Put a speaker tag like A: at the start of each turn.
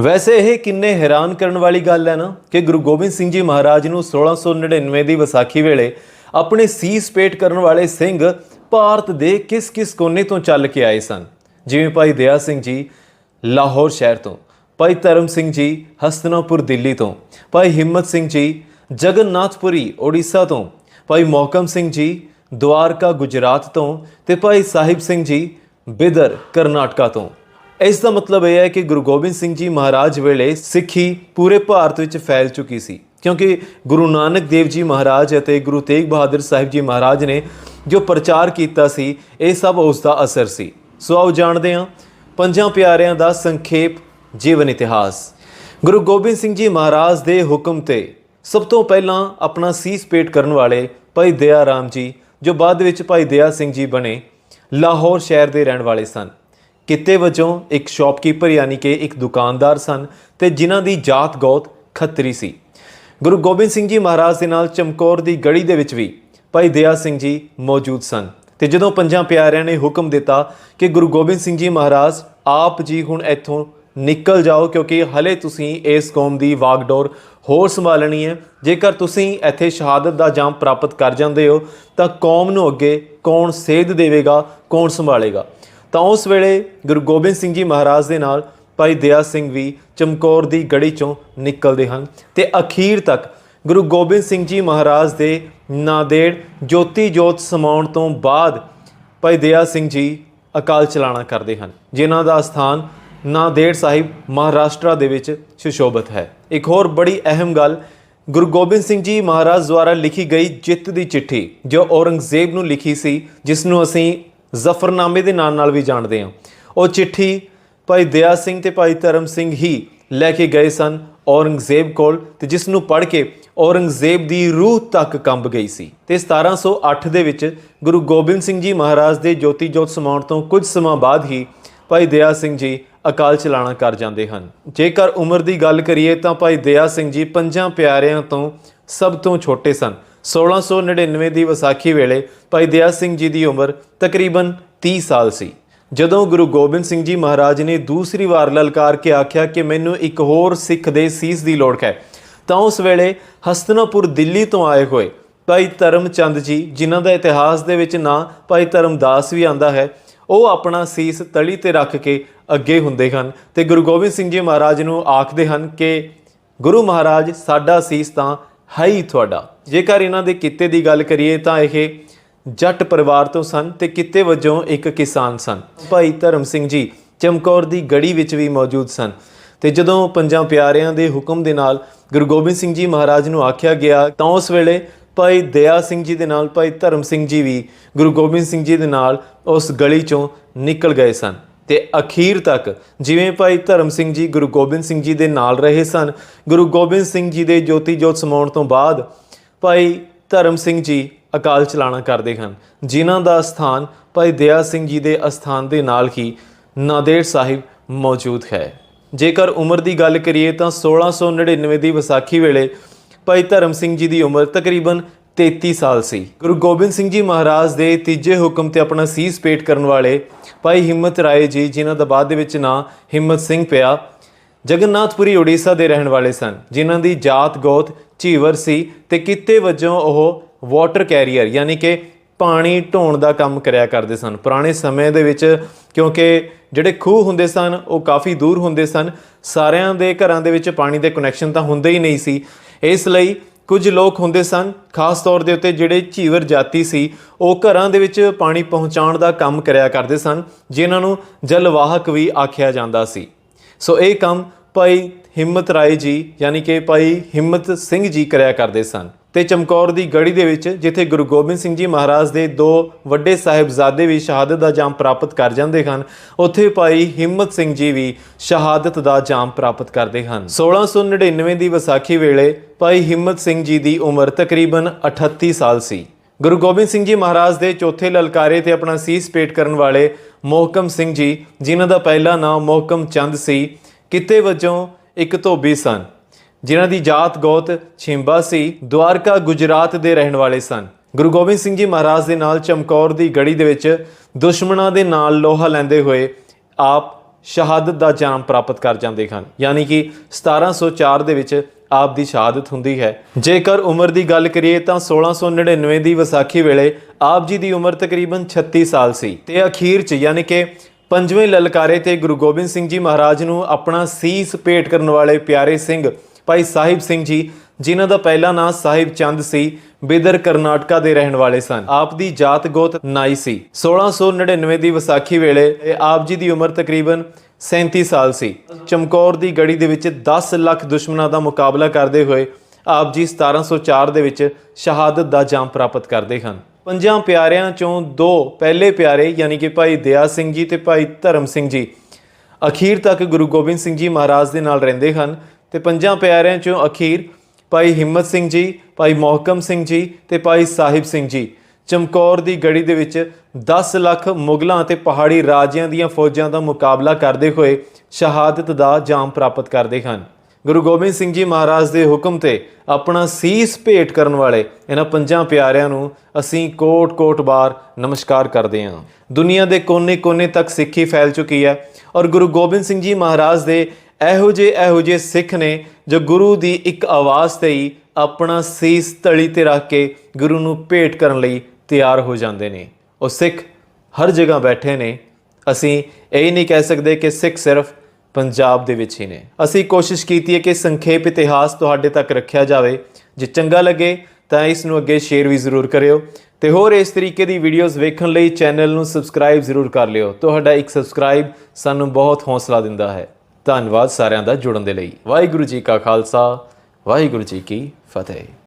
A: ਵੈਸੇ ਇਹ ਕਿੰਨੇ ਹੈਰਾਨ ਕਰਨ ਵਾਲੀ ਗੱਲ ਹੈ ਨਾ ਕਿ ਗੁਰੂ ਗੋਬਿੰਦ ਸਿੰਘ ਜੀ ਮਹਾਰਾਜ ਨੂੰ 1699 ਦੀ ਵਿਸਾਖੀ ਵੇਲੇ ਆਪਣੇ ਸੀਸ ਪੇਟ ਕਰਨ ਵਾਲੇ ਸਿੰਘ ਭਾਰਤ ਦੇ ਕਿਸ-ਕਿਸ ਕੋਨੇ ਤੋਂ ਚੱਲ ਕੇ ਆਏ ਸਨ? ਜਿਵੇਂ ਭਾਈ ਦਇਆ ਸਿੰਘ ਜੀ, ਲਾਹੌਰ ਸ਼ਹਿਰ ਤੋਂ, ਭਾਈ ਧਰਮ ਸਿੰਘ ਜੀ, ਹਸਤਨਾਪੁਰ ਦਿੱਲੀ ਤੋਂ, ਭਾਈ ਹਿੰਮਤ ਸਿੰਘ ਜੀ, ਜਗਨਨਾਥਪੁਰੀ ਓਡੀਸ਼ਾ ਤੋਂ, ਭਾਈ ਮੋਹਕਮ ਸਿੰਘ ਜੀ, ਦੁਆਰਕਾ, ਗੁਜਰਾਤ ਤੋਂ ਤੇ ਭਾਈ ਸਾਹਿਬ ਸਿੰਘ ਜੀ, ਬਿਦਰ, ਕਰਨਾਟਕਾ ਤੋਂ। ਇਸ ਦਾ ਮਤਲਬ ਇਹ ਹੈ ਕਿ ਗੁਰੂ ਗੋਬਿੰਦ ਸਿੰਘ ਜੀ ਮਹਾਰਾਜ ਵੇਲੇ ਸਿੱਖੀ ਪੂਰੇ ਭਾਰਤ ਵਿੱਚ ਫੈਲ ਚੁੱਕੀ ਸੀ। ਕਿਉਂਕਿ ਗੁਰੂ ਨਾਨਕ ਦੇਵ ਜੀ ਮਹਾਰਾਜ ਅਤੇ ਗੁਰੂ ਤੇਗ ਬਹਾਦਰ ਸਾਹਿਬ ਜੀ ਮਹਾਰਾਜ ਨੇ ਜੋ ਪ੍ਰਚਾਰ ਕੀਤਾ ਸੀ, ਇਹ ਸਭ ਉਸ ਦਾ ਅਸਰ ਸੀ। ਸੋ ਆਓ ਜਾਣਦੇ ਹਾਂ ਪੰਜਾਂ ਪਿਆਰਿਆਂ ਦਾ ਸੰਖੇਪ ਜੀਵਨ ਇਤਿਹਾਸ। ਗੁਰੂ ਗੋਬਿੰਦ ਸਿੰਘ ਜੀ ਮਹਾਰਾਜ ਦੇ ਹੁਕਮ ਤੇ ਸਭ ਤੋਂ ਪਹਿਲਾਂ ਆਪਣਾ ਸੀਸ ਪੇਟ ਕਰਨ ਵਾਲੇ ਭਾਈ ਦਇਆ ਰਾਮ ਜੀ, ਜੋ ਬਾਅਦ ਵਿੱਚ ਭਾਈ ਦਇਆ ਸਿੰਘ ਜੀ ਬਣੇ, ਲਾਹੌਰ ਸ਼ਹਿਰ ਦੇ ਰਹਿਣ ਵਾਲੇ ਸਨ। ਕਿੱਤੇ ਵਜੋਂ ਇੱਕ ਸ਼ਾਪਕੀਪਰ ਯਾਨੀ ਕਿ ਇੱਕ ਦੁਕਾਨਦਾਰ ਸਨ ਤੇ ਜਿਨ੍ਹਾਂ ਦੀ ਜਾਤ ਗੋਤ ਖੱਤਰੀ ਸੀ। ਗੁਰੂ ਗੋਬਿੰਦ ਸਿੰਘ ਜੀ ਮਹਾਰਾਜ ਦੇ ਨਾਲ ਚਮਕੌਰ ਦੀ ਗੜੀ ਦੇ ਵਿੱਚ ਵੀ ਭਾਈ ਦਇਆ ਸਿੰਘ ਜੀ ਮੌਜੂਦ ਸਨ ਤੇ ਜਦੋਂ ਪੰਜਾਂ ਪਿਆਰਿਆਂ ਨੇ ਹੁਕਮ ਦਿੱਤਾ ਕਿ ਗੁਰੂ ਗੋਬਿੰਦ ਸਿੰਘ ਜੀ ਮਹਾਰਾਜ, ਆਪ ਜੀ ਹੁਣ ਇੱਥੋਂ ਨਿਕਲ ਜਾਓ ਕਿਉਂਕਿ ਹਲੇ ਤੁਸੀਂ ਇਸ ਕੌਮ ਦੀ ਵਾਗਡੋਰ ਹੋਰ ਸੰਭਾਲਣੀ ਹੈ। ਜੇਕਰ ਤੁਸੀਂ ਇੱਥੇ ਸ਼ਹਾਦਤ ਦਾ ਜਾਮ ਪ੍ਰਾਪਤ ਕਰ ਜਾਂਦੇ ਹੋ ਤਾਂ ਕੌਮ ਨੂੰ ਅੱਗੇ ਕੌਣ ਸੇਧ ਦੇਵੇਗਾ, ਕੌਣ ਸੰਭਾਲੇਗਾ? ਤਾਂ ਉਸ ਵੇਲੇ ਗੁਰੂ ਗੋਬਿੰਦ ਸਿੰਘ ਜੀ ਮਹਾਰਾਜ ਦੇ ਨਾਲ ਭਾਈ ਦਇਆ ਸਿੰਘ ਵੀ ਚਮਕੌਰ ਦੀ ਗੜੀ ਚੋਂ ਨਿਕਲਦੇ ਹਨ ਤੇ ਅਖੀਰ ਤੱਕ ਗੁਰੂ ਗੋਬਿੰਦ ਸਿੰਘ ਜੀ ਮਹਾਰਾਜ ਦੇ ਨਾਦੇੜ ਜੋਤੀ ਜੋਤ ਸਮਾਉਣ ਤੋਂ ਬਾਅਦ ਭਾਈ ਦਇਆ ਸਿੰਘ ਜੀ ਅਕਾਲ ਚਲਾਣਾ ਕਰਦੇ ਹਨ, ਜਿਨ੍ਹਾਂ ਦਾ ਸਥਾਨ ਨਾਦੇੜ ਸਾਹਿਬ ਮਹਾਰਾਸ਼ਟਰ ਦੇ ਵਿੱਚ ਸੁਸ਼ੋਭਿਤ ਹੈ। ਇੱਕ ਹੋਰ ਬੜੀ ਅਹਿਮ ਗੱਲ, ਗੁਰੂ ਗੋਬਿੰਦ ਸਿੰਘ ਜੀ ਮਹਾਰਾਜ ਦੁਆਰਾ ਲਿਖੀ ਗਈ ਜਿੱਤ ਦੀ ਚਿੱਠੀ ਜੋ ਔਰੰਗਜ਼ੇਬ ਨੂੰ ਲਿਖੀ ਸੀ, ਜਿਸ ਨੂੰ ਅਸੀਂ ਜ਼ਫਰਨਾਮੇ ਦੇ ਨਾਂ ਨਾਲ ਵੀ ਜਾਣਦੇ ਹਾਂ। ਉਹ ਚਿੱਠੀ ਭਾਈ ਦਇਆ ਸਿੰਘ ਤੇ ਭਾਈ ਧਰਮ ਸਿੰਘ ਹੀ ਲੈ ਕੇ ਗਏ ਸਨ ਔਰੰਗਜ਼ੇਬ ਕੋਲ ਤੇ ਜਿਸ ਨੂੰ ਪੜ੍ਹ ਕੇ ਔਰੰਗਜ਼ੇਬ ਦੀ ਰੂਹ ਤੱਕ ਕੰਬ ਗਈ ਸੀ। ਤੇ 1708 ਦੇ ਵਿੱਚ ਗੁਰੂ ਗੋਬਿੰਦ ਸਿੰਘ ਜੀ ਮਹਾਰਾਜ ਦੇ ਜੋਤੀ ਜੋਤ ਸਮਾਉਣ ਤੋਂ ਕੁਝ ਸਮਾਂ ਬਾਅਦ ਹੀ ਭਾਈ ਦਇਆ ਸਿੰਘ ਜੀ ਅਕਾਲ ਚਲਾਣਾ ਕਰ ਜਾਂਦੇ ਹਨ। ਜੇਕਰ ਉਮਰ ਦੀ ਗੱਲ ਕਰੀਏ ਤਾਂ ਭਾਈ ਦਇਆ ਸਿੰਘ ਜੀ ਪੰਜਾਂ ਪਿਆਰਿਆਂ ਤੋਂ ਸਭ ਤੋਂ ਛੋਟੇ ਸਨ। 1699 ਦੀ ਵਿਸਾਖੀ ਵੇਲੇ ਭਾਈ ਦਇਆ ਸਿੰਘ ਜੀ ਦੀ ਉਮਰ ਤਕਰੀਬਨ 30 ਸਾਲ ਸੀ। ਜਦੋਂ ਗੁਰੂ ਗੋਬਿੰਦ ਸਿੰਘ ਜੀ ਮਹਾਰਾਜ ਨੇ ਦੂਸਰੀ ਵਾਰ ਲਲਕਾਰ ਕੇ ਆਖਿਆ ਕਿ ਮੈਨੂੰ ਇੱਕ ਹੋਰ ਸਿੱਖ ਦੇ ਸੀਸ ਦੀ ਲੋੜ ਹੈ, ਤਾਂ ਉਸ ਵੇਲੇ ਹਸਤਨਾਪੁਰ ਦਿੱਲੀ ਤੋਂ ਆਏ ਹੋਏ ਭਾਈ ਧਰਮਚੰਦ ਜੀ, ਜਿਨ੍ਹਾਂ ਦਾ ਇਤਿਹਾਸ ਦੇ ਵਿੱਚ ਨਾਂ ਭਾਈ ਧਰਮਦਾਸ ਵੀ ਆਂਦਾ ਹੈ, ਉਹ ਆਪਣਾ ਸੀਸ ਤਲੀ ਤੇ ਰੱਖ ਕੇ ਅੱਗੇ ਹੁੰਦੇ ਹਨ ਤੇ ਗੁਰੂ ਗੋਬਿੰਦ ਸਿੰਘ ਜੀ ਮਹਾਰਾਜ ਨੂੰ ਆਖਦੇ ਹਨ ਕਿ, ਗੁਰੂ ਮਹਾਰਾਜ, ਸਾਡਾ ਸੀਸ ਤਾਂ ਹੈ ਹੀ ਤੁਹਾਡਾ। ਜੇਕਰ ਇਹਨਾਂ ਦੇ ਕਿੱਤੇ ਦੀ ਗੱਲ ਕਰੀਏ ਤਾਂ ਇਹ ਜੱਟ ਪਰਿਵਾਰ ਤੋਂ ਸਨ ਤੇ ਕਿੱਤੇ ਵਜੋਂ ਇੱਕ ਕਿਸਾਨ ਸਨ। ਭਾਈ ਧਰਮ ਸਿੰਘ ਜੀ ਚਮਕੌਰ ਦੀ ਗੜੀ ਵਿੱਚ ਵੀ ਮੌਜੂਦ ਸਨ ਤੇ ਜਦੋਂ ਪੰਜਾਂ ਪਿਆਰਿਆਂ ਦੇ ਹੁਕਮ ਦੇ ਨਾਲ ਗੁਰੂ ਗੋਬਿੰਦ ਸਿੰਘ ਜੀ ਮਹਾਰਾਜ ਨੂੰ ਆਖਿਆ ਗਿਆ, ਤਾਂ ਉਸ ਵੇਲੇ ਭਾਈ ਦਇਆ ਸਿੰਘ ਜੀ ਦੇ ਨਾਲ, ਭਾਈ ਧਰਮ ਸਿੰਘ ਜੀ ਵੀ ਗੁਰੂ ਗੋਬਿੰਦ ਸਿੰਘ ਜੀ ਦੇ ਨਾਲ ਉਸ ਗਲੀ ਚੋਂ ਨਿਕਲ ਗਏ ਸਨ ਤੇ ਅਖੀਰ ਤੱਕ ਜਿਵੇਂ ਭਾਈ ਧਰਮ ਸਿੰਘ ਜੀ, ਗੁਰੂ ਗੋਬਿੰਦ ਸਿੰਘ ਜੀ ਦੇ ਨਾਲ ਰਹੇ ਸਨ, ਗੁਰੂ ਗੋਬਿੰਦ ਸਿੰਘ ਜੀ ਦੇ ਜੋਤੀ ਜੋਤ ਸਮਾਉਣ ਤੋਂ ਬਾਅਦ ਭਾਈ ਧਰਮ ਸਿੰਘ ਜੀ ਅਕਾਲ ਚਲਾਣਾ ਕਰਦੇ ਹਨ। ਜਿਨ੍ਹਾਂ ਦਾ ਸਥਾਨ ਭਾਈ ਦਇਆ ਸਿੰਘ ਜੀ ਦੇ ਅਸਥਾਨ ਦੇ ਨਾਲ ਹੀ ਨਾਦੇੜ ਸਾਹਿਬ ਮੌਜੂਦ ਹੈ। ਜੇਕਰ ਉਮਰ ਦੀ ਗੱਲ ਕਰੀਏ ਤਾਂ 1699 ਦੀ ਵਿਸਾਖੀ ਵੇਲੇ ਭਾਈ ਧਰਮ ਸਿੰਘ ਜੀ ਦੀ ਉਮਰ ਤਕਰੀਬਨ 33 ਸਾਲ ਸੀ। ਗੁਰੂ ਗੋਬਿੰਦ ਸਿੰਘ ਜੀ ਮਹਾਰਾਜ ਦੇ ਤੀਜੇ ਹੁਕਮ ਤੇ ਆਪਣਾ ਸੀਸ ਪੇਟ ਕਰਨ ਵਾਲੇ ਭਾਈ ਹਿੰਮਤ ਰਾਏ ਜੀ, ਜਿਨ੍ਹਾਂ ਦਾ ਬਾਅਦ ਦੇ ਵਿੱਚ ਨਾਂ ਹਿੰਮਤ ਸਿੰਘ ਪਿਆ ਜਗਨਨਾਥਪੁਰੀ ਓਡੀਸ਼ਾ ਦੇ ਰਹਿਣ ਵਾਲੇ ਸਨ, ਜਿਨ੍ਹਾਂ ਦੀ ਜਾਤ ਗੋਤ ਝੀਵਰ ਸੀ ਤੇ ਕਿੱਤੇ ਵਜੋਂ ਉਹ ਵਾਟਰ ਕੈਰੀਅਰ ਯਾਨੀ ਕਿ ਪਾਣੀ ਢੋਣ ਦਾ ਕੰਮ ਕਰਿਆ ਕਰਦੇ ਸਨ। ਪੁਰਾਣੇ ਸਮੇਂ ਦੇ ਵਿੱਚ ਕਿਉਂਕਿ ਜਿਹੜੇ ਖੂਹ ਹੁੰਦੇ ਸਨ, ਉਹ ਕਾਫੀ ਦੂਰ ਹੁੰਦੇ ਸਨ, ਸਾਰਿਆਂ ਦੇ ਘਰਾਂ ਦੇ ਵਿੱਚ ਪਾਣੀ ਦੇ ਕਨੈਕਸ਼ਨ ਤਾਂ ਹੁੰਦੇ ਹੀ ਨਹੀਂ ਸੀ। ਇਸ ਲਈ ਕੁਝ ਲੋਕ ਹੁੰਦੇ ਸਨ, ਖਾਸ ਤੌਰ ਦੇ ਉੱਤੇ ਜਿਹੜੇ ਝੀਵਰ ਜਾਤੀ ਸੀ, ਉਹ ਘਰਾਂ ਦੇ ਵਿੱਚ ਪਾਣੀ ਪਹੁੰਚਾਉਣ ਦਾ ਕੰਮ ਕਰਿਆ ਕਰਦੇ ਸਨ, ਜਿਨ੍ਹਾਂ ਨੂੰ ਜਲਵਾਹਕ ਵੀ ਆਖਿਆ ਜਾਂਦਾ ਸੀ। ਸੋ ਇਹ ਕੰਮ ਭਾਈ ਹਿੰਮਤ ਰਾਏ ਜੀ, ਯਾਨੀ ਕਿ ਭਾਈ ਹਿੰਮਤ ਸਿੰਘ ਜੀ ਕਰਿਆ ਕਰਦੇ ਸਨ। ਤੇ ਚਮਕੌਰ ਦੀ ਗੜੀ ਦੇ ਵਿੱਚ, ਜਿੱਥੇ ਗੁਰੂ ਗੋਬਿੰਦ ਸਿੰਘ ਜੀ ਮਹਾਰਾਜ ਦੇ ਦੋ ਵੱਡੇ ਸਾਹਿਬਜ਼ਾਦੇ ਵੀ ਸ਼ਹਾਦਤ ਦਾ ਜਾਮ ਪ੍ਰਾਪਤ ਕਰ ਜਾਂਦੇ ਹਨ, ਉੱਥੇ ਭਾਈ ਹਿੰਮਤ ਸਿੰਘ ਜੀ ਵੀ ਸ਼ਹਾਦਤ ਦਾ ਜਾਮ ਪ੍ਰਾਪਤ ਕਰਦੇ ਹਨ। 1699 ਦੀ ਵਿਸਾਖੀ ਵੇਲੇ ਭਾਈ ਹਿੰਮਤ ਸਿੰਘ ਜੀ ਦੀ ਉਮਰ ਤਕਰੀਬਨ 38 ਸਾਲ ਸੀ। ਗੁਰੂ ਗੋਬਿੰਦ ਸਿੰਘ ਜੀ ਮਹਾਰਾਜ ਦੇ ਚੌਥੇ ਲਲਕਾਰੇ ਤੇ ਆਪਣਾ ਸੀਸ ਪੇਟ ਕਰਨ ਵਾਲੇ ਮੋਹਕਮ ਸਿੰਘ ਜੀ, ਜਿਨ੍ਹਾਂ ਦਾ ਪਹਿਲਾ ਨਾਮ ਮੋਹਕਮ ਚੰਦ ਸੀ, ਕਿਤੇ ਵਜੋਂ ਇੱਕ ਧੋਬੀ ਸਨ। ਜਿਨ੍ਹਾਂ ਦੀ ਜਾਤ ਗੋਤ ਛਿੰਬਾ ਸੀ, ਦੁਆਰਕਾ ਗੁਜਰਾਤ ਦੇ ਰਹਿਣ ਵਾਲੇ ਸਨ। ਗੁਰੂ ਗੋਬਿੰਦ ਸਿੰਘ ਜੀ ਮਹਾਰਾਜ ਦੇ ਨਾਲ ਚਮਕੌਰ ਦੀ ਗੜੀ ਦੇ ਵਿੱਚ ਦੁਸ਼ਮਣਾਂ ਦੇ ਨਾਲ ਲੋਹਾ ਲੈਂਦੇ ਹੋਏ ਆਪ ਸ਼ਹਾਦਤ ਦਾ ਜਾਮ ਪ੍ਰਾਪਤ ਕਰ ਜਾਂਦੇ ਹਨ। ਯਾਨੀ ਕਿ 1704 ਦੇ ਵਿੱਚ ਆਪ ਦੀ ਸ਼ਹਾਦਤ ਹੁੰਦੀ ਹੈ। ਜੇਕਰ ਉਮਰ ਦੀ ਗੱਲ ਕਰੀਏ ਤਾਂ 1699 ਦੀ ਵਿਸਾਖੀ ਵੇਲੇ ਆਪ ਜੀ ਦੀ ਉਮਰ ਤਕਰੀਬਨ 36 ਸਾਲ ਸੀ ਤੇ ਅਖੀਰ 'ਚ ਯਾਨੀ ਕਿ ਪੰਜਵੇਂ ਲਲਕਾਰੇ ਤੇ ਗੁਰੂ ਗੋਬਿੰਦ ਸਿੰਘ ਜੀ ਮਹਾਰਾਜ ਨੂੰ ਆਪਣਾ ਸੀਸ ਭੇਟ ਕਰਨ ਵਾਲੇ ਪਿਆਰੇ ਸਿੰਘ ਭਾਈ ਸਾਹਿਬ ਸਿੰਘ ਜੀ, ਜਿਨ੍ਹਾਂ ਦਾ ਪਹਿਲਾ ਨਾਮ ਸਾਹਿਬ ਚੰਦ ਸੀ, ਬਿਦਰ ਕਰਨਾਟਕਾ ਦੇ ਰਹਿਣ ਵਾਲੇ ਸਨ। ਆਪ ਦੀ ਜਾਤ ਗੋਤ ਨਾਈ ਸੀ। 1699 ਦੀ ਵਿਸਾਖੀ ਵੇਲੇ ਇਹ ਆਪ ਜੀ ਦੀ ਉਮਰ ਤਕਰੀਬਨ 37 ਸਾਲ ਸੀ। ਚਮਕੌਰ ਦੀ ਗੜੀ ਦੇ ਵਿੱਚ 10 ਲੱਖ ਦੁਸ਼ਮਣਾਂ ਦਾ ਮੁਕਾਬਲਾ ਕਰਦੇ ਹੋਏ ਆਪ ਜੀ 1704 ਦੇ ਵਿੱਚ ਸ਼ਹਾਦਤ ਦਾ ਜਾਮ ਪ੍ਰਾਪਤ ਕਰਦੇ ਹਨ। ਪੰਜਾਂ ਪਿਆਰਿਆਂ ਚੋਂ ਦੋ ਪਹਿਲੇ ਪਿਆਰੇ ਯਾਨੀ ਕਿ ਭਾਈ ਦਇਆ ਸਿੰਘ ਜੀ ਤੇ ਭਾਈ ਧਰਮ ਸਿੰਘ ਜੀ। ਅਖੀਰ ਤੱਕ ਗੁਰੂ ਗੋਬਿੰਦ ਸਿੰਘ ਜੀ ਮਹਾਰਾਜ ਦੇ ਨਾਲ ਰਹਿੰਦੇ ਹਨ ਤੇ ਪੰਜਾਂ ਪਿਆਰਿਆਂ ਚੋਂ ਅਖੀਰ ਭਾਈ ਹਿੰਮਤ ਸਿੰਘ ਜੀ, ਭਾਈ ਮੋਹਕਮ ਸਿੰਘ ਜੀ ਤੇ ਭਾਈ ਸਾਹਿਬ ਸਿੰਘ ਜੀ। ਚਮਕੌਰ ਦੀ ਗੜੀ ਦੇ ਵਿੱਚ 10 ਲੱਖ ਮੁਗਲਾਂ ਅਤੇ ਪਹਾੜੀ ਰਾਜਿਆਂ ਦੀਆਂ ਫੌਜਾਂ ਦਾ ਮੁਕਾਬਲਾ ਕਰਦੇ ਹੋਏ ਸ਼ਹਾਦਤ ਦਾ ਜਾਮ ਪ੍ਰਾਪਤ ਕਰਦੇ ਹਨ। ਗੁਰੂ ਗੋਬਿੰਦ ਸਿੰਘ ਜੀ ਮਹਾਰਾਜ ਦੇ ਹੁਕਮ ਤੇ ਆਪਣਾ ਸੀਸ ਭੇਟ ਕਰਨ ਵਾਲੇ ਇਹਨਾਂ ਪੰਜਾਂ ਪਿਆਰਿਆਂ ਨੂੰ ਅਸੀਂ ਕੋਟ-ਕੋਟ ਬਾਰ ਨਮਸਕਾਰ ਕਰਦੇ ਹਾਂ। ਦੁਨੀਆ ਦੇ ਕੋਨੇ-ਕੋਨੇ ਤੱਕ ਸਿੱਖੀ ਫੈਲ ਚੁੱਕੀ ਹੈ ਔਰ ਗੁਰੂ ਗੋਬਿੰਦ ਸਿੰਘ ਜੀ ਮਹਾਰਾਜ ਦੇ ਇਹੋ ਜਿਹੇ ਇਹੋ ਜਿਹੇ ਸਿੱਖ ਨੇ ਜੋ ਗੁਰੂ ਦੀ ਇੱਕ ਆਵਾਜ਼ ਤੇ ਹੀ ਆਪਣਾ ਸੀਸ ਤਲੀ ਤੇ ਰੱਖ ਕੇ ਗੁਰੂ ਨੂੰ ਭੇਟ ਕਰਨ ਲਈ ਤਿਆਰ ਹੋ ਜਾਂਦੇ ਨੇ। ਉਹ ਸਿੱਖ ਹਰ ਜਗ੍ਹਾ ਬੈਠੇ ਨੇ। ਅਸੀਂ ਇਹ ਨਹੀਂ ਕਹਿ ਸਕਦੇ ਕਿ ਸਿੱਖ ਸਿਰਫ ਪੰਜਾਬ ਦੇ ਵਿੱਚ ਹੀ ਨੇ। ਅਸੀਂ ਕੋਸ਼ਿਸ਼ ਕੀਤੀ ਹੈ ਕਿ ਸੰਖੇਪ ਇਤਿਹਾਸ ਤੁਹਾਡੇ ਤੱਕ ਰੱਖਿਆ ਜਾਵੇ। ਜੇ ਚੰਗਾ ਲੱਗੇ ਤਾਂ ਇਸ ਨੂੰ ਅੱਗੇ ਸ਼ੇਅਰ ਵੀ ਜ਼ਰੂਰ ਕਰਿਓ। ਤੇ ਹੋਰ ਇਸ ਤਰੀਕੇ ਦੀ ਵੀਡੀਓਜ਼ ਵੇਖਣ ਲਈ ਚੈਨਲ ਨੂੰ ਸਬਸਕ੍ਰਾਈਬ ਜ਼ਰੂਰ ਕਰ ਲਿਓ। ਤੁਹਾਡਾ ਇੱਕ ਸਬਸਕ੍ਰਾਈਬ ਸਾਨੂੰ ਬਹੁਤ ਹੌਸਲਾ ਦਿੰਦਾ ਹੈ। ਧੰਨਵਾਦ ਸਾਰਿਆਂ ਦਾ ਜੁੜਨ ਦੇ ਲਈ। ਵਾਹਿਗੁਰੂ ਜੀ ਕਾ ਖਾਲਸਾ, ਵਾਹਿਗੁਰੂ ਜੀ ਕੀ ਫਤਿਹ।